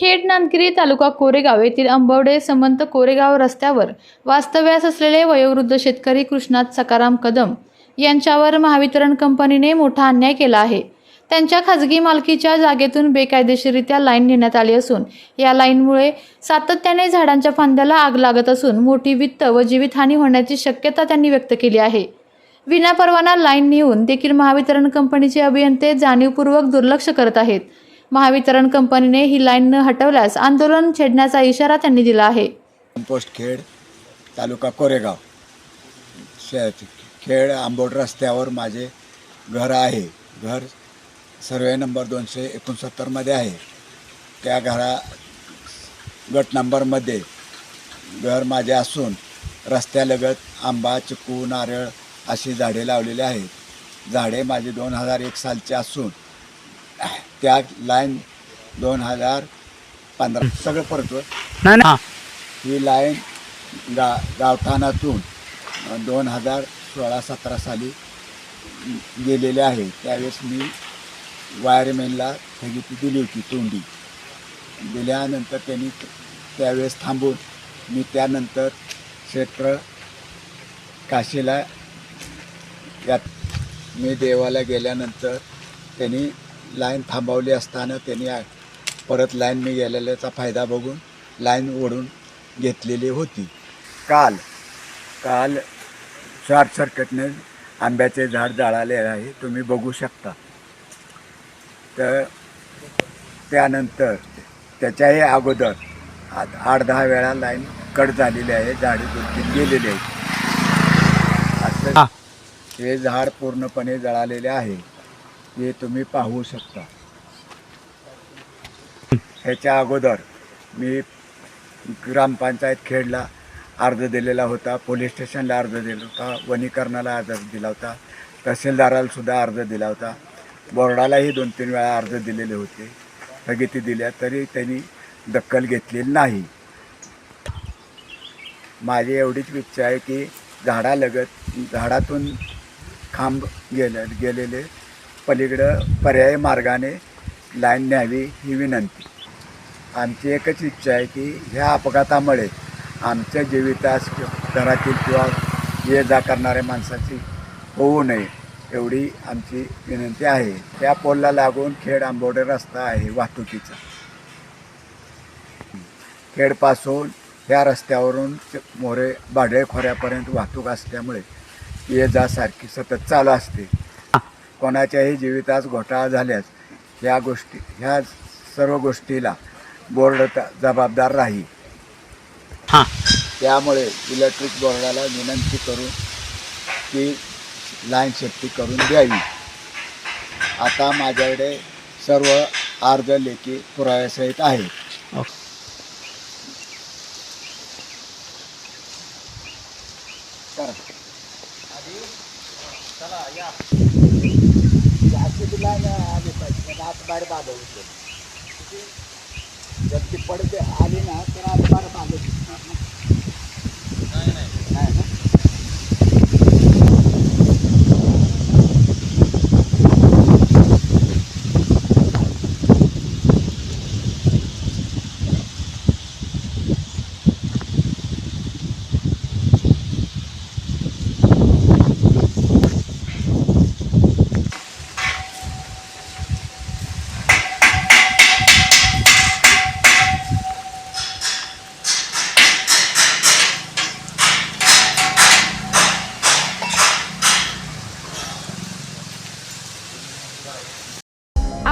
खेड नांदगिरी तालुका कोरेगाव येथील अंबवडे समंत कोरेगाव रस्त्यावर वास्तव्यास असलेले वयोवृद्ध शेतकरी कृष्णात सकाराम कदम यांच्यावर महावितरण कंपनीने मोठा अन्याय केला आहे. त्यांच्या खाजगी मालकीच्या जागेतून बेकायदेशीरित्या लाईन नेण्यात आली असून या लाईनमुळे सातत्याने झाडांच्या फांद्याला आग लागत असून मोठी वित्त व जीवितहानी होण्याची शक्यता त्यांनी व्यक्त केली आहे. विनापरवाना लाईन नेऊन देखील महावितरण कंपनीचे अभियंते जाणीवपूर्वक दुर्लक्ष करत आहेत. महावितरण कंपनीने ही लाईन न हटवल्यास आंदोलन छेडण्याचा इशारा त्यांनी दिला आहे. कंपोस्ट खेड तालुका कोरेगाव. खेड आंबोड रस्त्यावर माझे घर आहे. घर सर्वे नंबर दोनशे एकोणसत्तरमध्ये आहे. त्या घरा गट नंबरमध्ये घर माझे असून रस्त्यालगत आंबा चिकू नारळ अशी झाडे लावलेली आहेत. झाडे माझे दोन हजार एक सालचे असून त्या लाईन दोन हजार पंधरा. सगळं परत नाही नाही. ही लाईन गा गावठाणातून दोन हजार सोळा सतरा साली गेलेले आहे. त्यावेळेस मी वायरमॅनला स्थगिती दिली होती तोंडी. दिल्यानंतर त्यांनी त्यावेळेस थांबून मी त्यानंतर क्षेत्र काशीला यात मी देवाला गेल्यानंतर त्यांनी लाईन थांबवली असताना त्यांनी परत लाईन मी गेलेल्याचा फायदा बघून लाईन ओढून घेतलेली होती. काल काल शॉर्ट सर्किटने आंब्याचे झाड जळाले आहे तुम्ही बघू शकता. तर त्यानंतर त्याच्याही अगोदर आठ आठ दहा वेळा लाईन कट झालेली आहे झाडे दोन तीन गेलेली आहेत. असं. हे झाड पूर्णपणे जळालेले आहे. हे तुम्ही पाहू शकता. ह्याच्या अगोदर मी ग्रामपंचायत खेडला अर्ज दिलेला होता पोलीस स्टेशनला अर्ज दिला होता वनीकरणाला अर्ज दिला होता तहसीलदारालासुद्धा अर्ज दिला होता. बोर्डालाही दोन तीन वेळा अर्ज दिलेले होते स्थगिती दिल्या तरी त्यांनी दखल घेतलेली नाही. माझी एवढीच इच्छा आहे की झाडालगत झाडातून खांब गेले गेलेले पलीकडं पर्यायी मार्गाने लाईन न्यावी ही विनंती. आमची एकच इच्छा आहे की ह्या अपघातामुळे आमच्या जीवितास घरातील किंवा ये जा करणाऱ्या माणसाची होऊ नये एवढी आमची विनंती आहे. त्या पोलला लागून खेड आंबोडे रस्ता आहे वाहतुकीचा. खेडपासून ह्या रस्त्यावरून मोरे बाडळे खोऱ्यापर्यंत वाहतूक असल्यामुळे ये जा सारखी सतत चालू असते. कोणाच्याही जीवितास घोटाळा झाल्यास ह्या गोष्टी ह्या सर्व गोष्टीला बोर्ड त- जबाबदार राहील. हां. त्यामुळे इलेक्ट्रिक बोर्डाला विनंती करून की लाईन सेफ्टी करून द्यावी. आता माझ्याकडे सर्व अर्ज लेखी पुराव्यासहित आहे ओके. करा जर ती पडते आली ना तर आज बाहेर बांधत